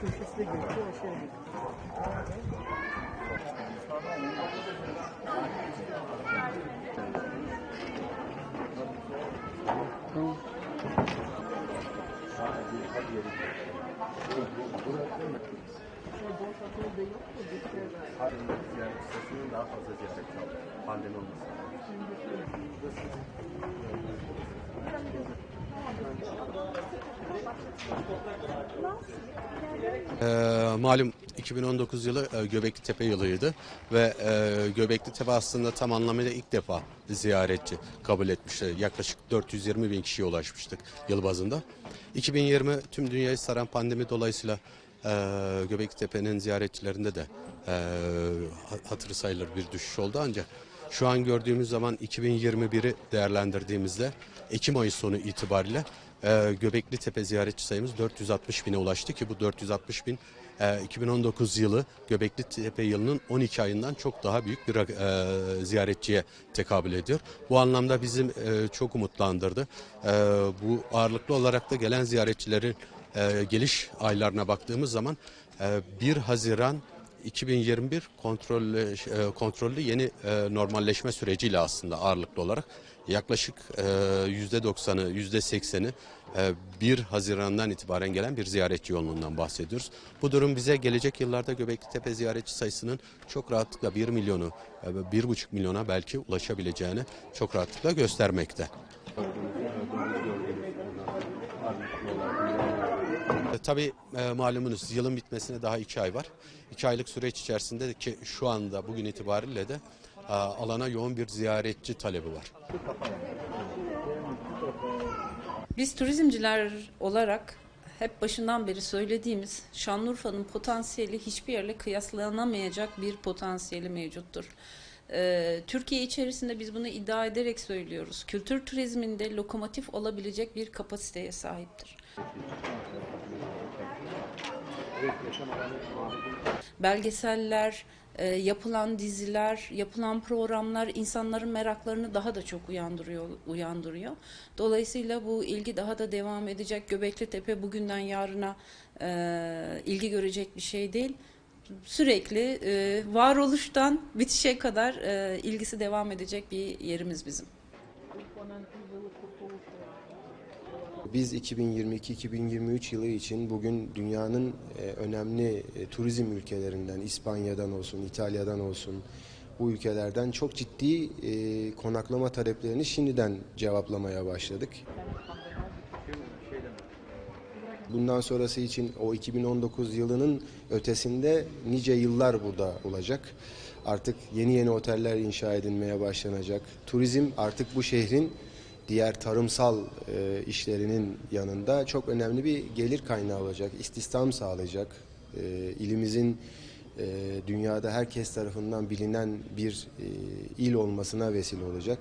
Köşesi de geçiyor, şey Pandemi olmasın. Ee, malum 2019 yılı e, Göbekli Tepe yılıydı ve e, Göbekli Tepe aslında tam anlamıyla ilk defa ziyaretçi kabul etmişti. Yaklaşık 420 bin kişiye ulaşmıştık yıl bazında. 2020 tüm dünyayı saran pandemi dolayısıyla e, Göbekli Tepe'nin ziyaretçilerinde de e, ha- hatırı sayılır bir düşüş oldu ancak şu an gördüğümüz zaman 2021'i değerlendirdiğimizde Ekim ayı sonu itibariyle e, Göbekli Tepe ziyaretçi sayımız 460 bine ulaştı ki bu 460 bin e, 2019 yılı Göbekli Tepe yılının 12 ayından çok daha büyük bir e, ziyaretçiye tekabül ediyor. Bu anlamda bizim e, çok umutlandırdı. E, bu ağırlıklı olarak da gelen ziyaretçilerin e, geliş aylarına baktığımız zaman e, 1 Haziran 2021 kontrollü, e, kontrollü yeni e, normalleşme süreciyle aslında ağırlıklı olarak yaklaşık e, %90'ı %80'i e, 1 Haziran'dan itibaren gelen bir ziyaretçi yoğunluğundan bahsediyoruz. Bu durum bize gelecek yıllarda Göbekli Tepe ziyaretçi sayısının çok rahatlıkla 1 milyonu, e, 1,5 milyona belki ulaşabileceğini çok rahatlıkla göstermekte. E, Tabii e, malumunuz yılın bitmesine daha iki ay var. İki aylık süreç içerisinde de ki şu anda bugün itibariyle de e, alana yoğun bir ziyaretçi talebi var. Biz turizmciler olarak hep başından beri söylediğimiz Şanlıurfa'nın potansiyeli hiçbir yerle kıyaslanamayacak bir potansiyeli mevcuttur. Ee, Türkiye içerisinde biz bunu iddia ederek söylüyoruz. Kültür turizminde lokomotif olabilecek bir kapasiteye sahiptir. Belgeseller, e, yapılan diziler, yapılan programlar insanların meraklarını daha da çok uyandırıyor. uyandırıyor. Dolayısıyla bu ilgi daha da devam edecek. Göbekli Tepe bugünden yarına e, ilgi görecek bir şey değil. Sürekli e, varoluştan bitişe kadar e, ilgisi devam edecek bir yerimiz bizim. Biz 2022-2023 yılı için bugün dünyanın e, önemli e, turizm ülkelerinden, İspanya'dan olsun, İtalya'dan olsun, bu ülkelerden çok ciddi e, konaklama taleplerini şimdiden cevaplamaya başladık. Bundan sonrası için o 2019 yılının ötesinde nice yıllar burada olacak. Artık yeni yeni oteller inşa edilmeye başlanacak. Turizm artık bu şehrin diğer tarımsal e, işlerinin yanında çok önemli bir gelir kaynağı olacak, istihdam sağlayacak. E, ilimizin e, dünyada herkes tarafından bilinen bir e, il olmasına vesile olacak.